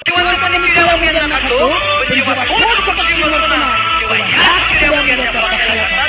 Jangan lupa like, share, dan subscribe benci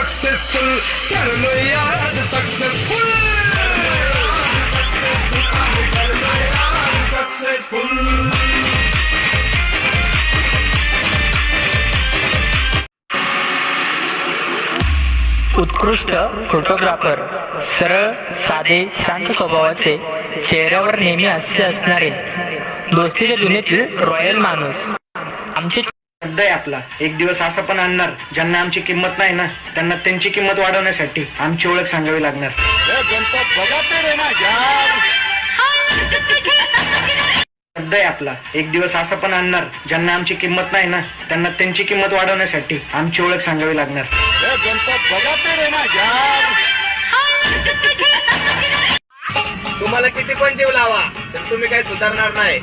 आज successful ठरलोय आज उत्कृष्ट फोटोग्राफर सरळ साधे शांत स्वभावाचे चेहऱ्यावर नेहमी हास्य असणारे दोस्तीच्या दुनियेतील रॉयल माणूस. आमचे शब्द आहे आपला. एक दिवस असं पण आणणार ज्यांना आमची किंमत नाही ना त्यांना त्यांची किंमत वाढवण्यासाठी आमची ओळख सांगावी लागणार. शब्द आहे आपला. एक दिवस असं पण आणणार ज्यांना आमची किंमत नाही ना त्यांना त्यांची किंमत वाढवण्यासाठी आमची ओळख सांगावी लागणार. तुम्हाला किती पण जीव लावा तर तुम्ही काही सुधारणार नाही.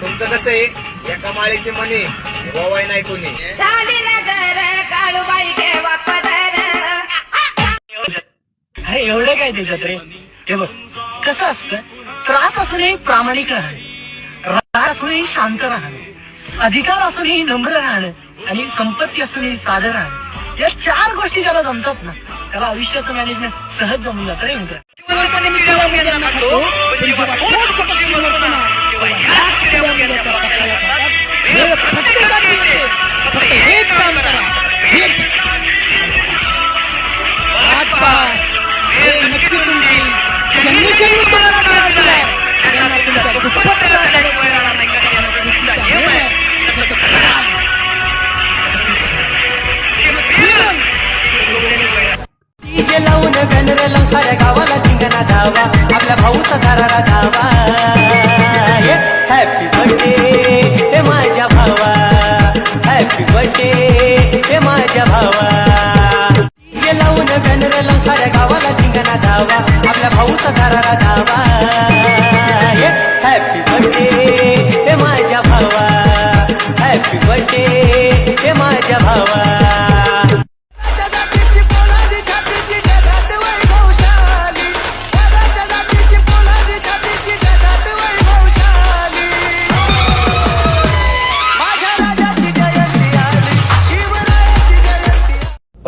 तुमचं कसं आहे? एका माळीची मनी गोवाय नाही कोणी. झाली नजर काळूबाई ठेवा पदर. अरे एवढं काय त्याच्यात रे? हे बघ कसं असतं? त्रास असूनही प्रामाणिक राहणे राग असूनही शांत राहणे अधिकार असूनही नम्र राहणं आणि संपत्ती असूनही साधं राहणं या चार गोष्टी ज्याला जमतात ना त्याला आयुष्याचं मॅनेजमेंट सहज जमून जातं रे मित्र लावून साऱ्या गावाला धिंगाणा धावा. आपल्या भाऊचा दाराला धावा.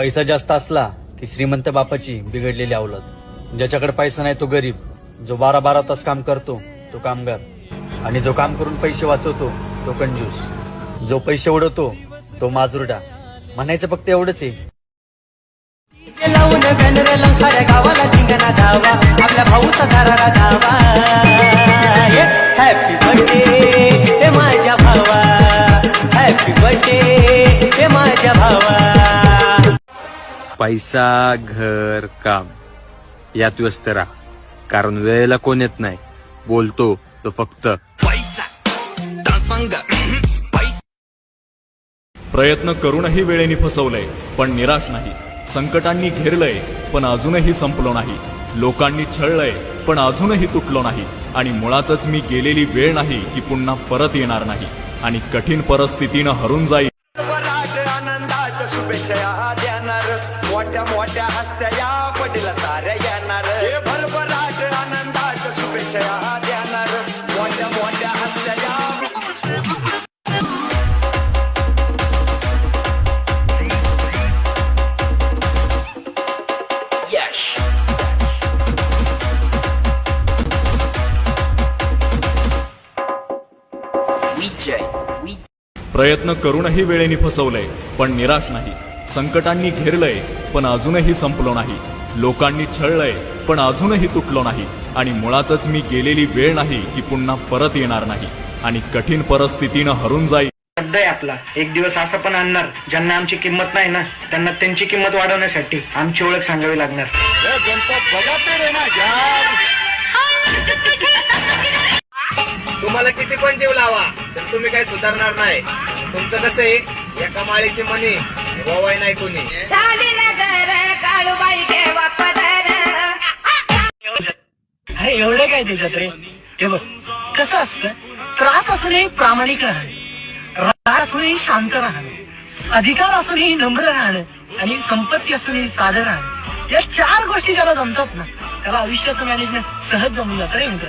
पैसा जास्त असला की श्रीमंत बापाची बिघडलेली अवलत. ज्याच्याकडे पैसा नाही तो गरीब. जो बारा बारा तास काम करतो तो कामगार. आणि जो काम करून पैसे वाचवतो तो कंजूस. जो पैसे उडवतो तो माजुरडा. म्हणायचं फक्त एवढंच आहे. लावून बॅनर लावून साऱ्या गावाला धावा आपल्या भाऊचा दाराला धावा हॅपी बर्थडे हे माझ्या भावा. हॅपी बर्थडे हे माझ्या भावा. पैसा घर काम. यात व्यस्त राहा. कारण वेळेला कोण येत नाही. बोलतो तो फक्त. प्रयत्न करूनही वेळेने फसवलंय पण निराश नाही. संकटांनी घेरलंय पण अजूनही संपलो नाही. लोकांनी छळलंय पण अजूनही तुटलो नाही. आणि मुळातच मी गेलेली वेळ नाही की पुन्हा परत येणार नाही. आणि कठीण परिस्थितीनं हरून जाईल. प्रयत्न करूनही वेळेने फसवलंय पण निराश नाही. संकटांनी घेरलंय पण अजूनही संपलो नाही. लोकांनी छळलंय पण अजूनही तुटलो नाही. आणि मुळातच मी गेलेली वेळ नाही की पुन्हा परत येणार नाही. आणि कठीण परिस्थितीनं हरून जाईल शब्द आहे आपला. एक दिवस असं पण आणणार ज्यांना आमची किंमत नाही ना त्यांना त्यांची किंमत वाढवण्यासाठी आमची ओळख सांगावी लागणार. तुम्हाला किती पण जीव लावा तर तुम्ही काही सुधारणार नाही. तुमचं कसं आहे? एका माळीची मनी ववाय नाही कोणी. झाली नजर काळूबाई ठेवा पदर. अरे एवढं काय त्याच्यात रे? हे बघ कसं असतं? त्रास असूनही प्रामाणिक राहणे राग असूनही शांत राहणे अधिकार असूनही नम्र राहणं आणि संपत्ती असूनही साधं राहणं या चार गोष्टी ज्याला जमतात ना त्याला आयुष्याचं मॅनेजमेंट सहज जमून जातं रे मित्र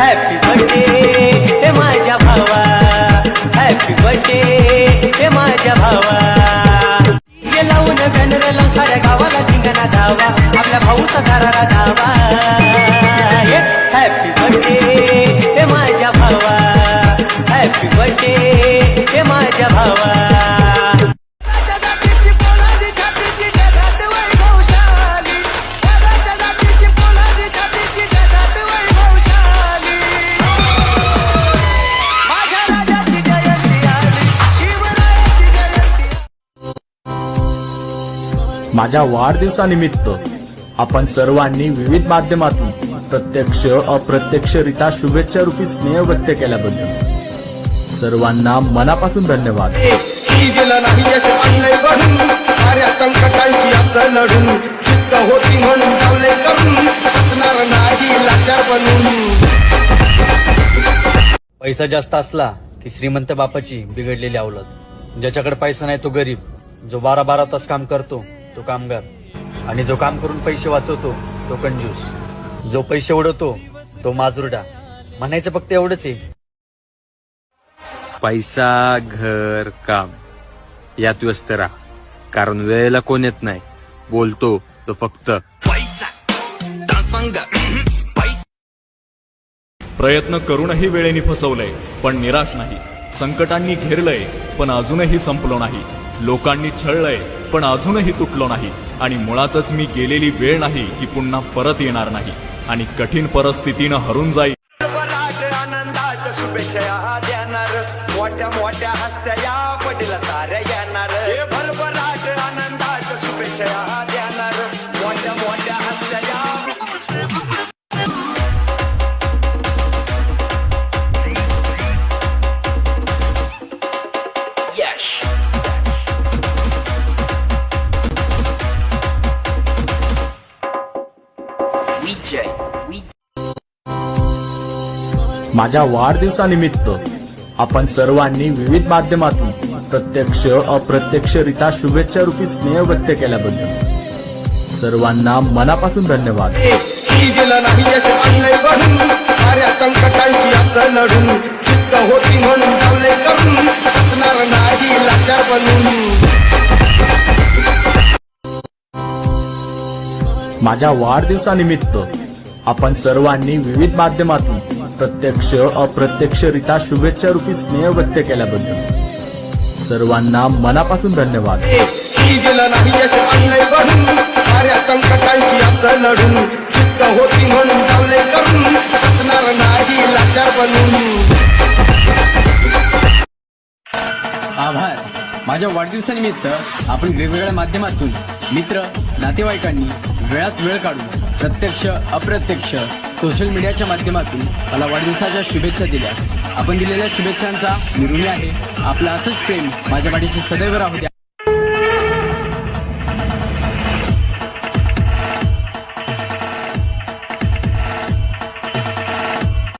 हॅपी बर्थडे हे माझ्या भावा हॅपी बर्थडे हे माझ्या भावा लावून बॅनर लावून साऱ्या गावाला धिंगाणा धावा. आपल्या भाऊचा दाराला धावा. माझ्या वाढदिवसानिमित्त आपण सर्वांनी विविध माध्यमातून प्रत्यक्ष अप्रत्यक्षरित्या शुभेच्छा रूपी स्नेह व्यक्त केल्याबद्दल सर्वांना मनापासून धन्यवाद. होती म्हणून पैसा जास्त असला की श्रीमंत बापाची बिघडलेली अवलत. ज्याच्याकडे पैसा नाही तो गरीब जो बारा बारा तास काम करतो तो कामगार. आणि जो काम करून पैसे वाचवतो तो कंजूस. जो पैसे उडवतो तो माजुरडा. म्हणायचं फक्त एवढंच आहे. पैसा घर काम. यात व्यस्त राहा. कारण वेळेला कोण येत नाही. बोलतो तो फक्त. प्रयत्न करूनही वेळेने फसवलंय पण निराश नाही. संकटांनी घेरलंय पण अजूनही संपलो नाही. लोकांनी छळलंय पण अजूनही तुटलो नाही आणि मुळातच मी गेलेली वेळ नाही की पुन्हा परत येणार नाही. आणि कठीण परिस्थितीनं हरून जाईल माझ्या वाढदिवसानिमित्त आपण सर्वांनी विविध माध्यमातून प्रत्यक्ष अप्रत्यक्षरित्या शुभेच्छा रूपी स्नेह व्यक्त केल्याबद्दल सर्वांना मनापासून धन्यवाद. की गेलं माझ्या वाढदिवसानिमित्त आपण सर्वांनी विविध माध्यमातून प्रत्यक्ष अप्रत्यक्षरित्या शुभेच्छा रूपी स्नेह व्यक्त केल्याबद्दल सर्वांना मनापासून धन्यवाद. होती म्हणून करून नाही लाचार बनून. आभार. माझ्या वाढदिवसानिमित्त आपण वेगवेगळ्या माध्यमातून मित्र नातेवाईकांनी वेळात वेळ काढून प्रत्यक्ष अप्रत्यक्ष सोशल मीडियाच्या माध्यमातून मला वाढदिवसाच्या शुभेच्छा दिल्या. आपण दिलेल्या शुभेच्छांचा निर्णय आहे. आपलं असंच प्रेम माझ्या पाठीशी सदैव राहू द्या.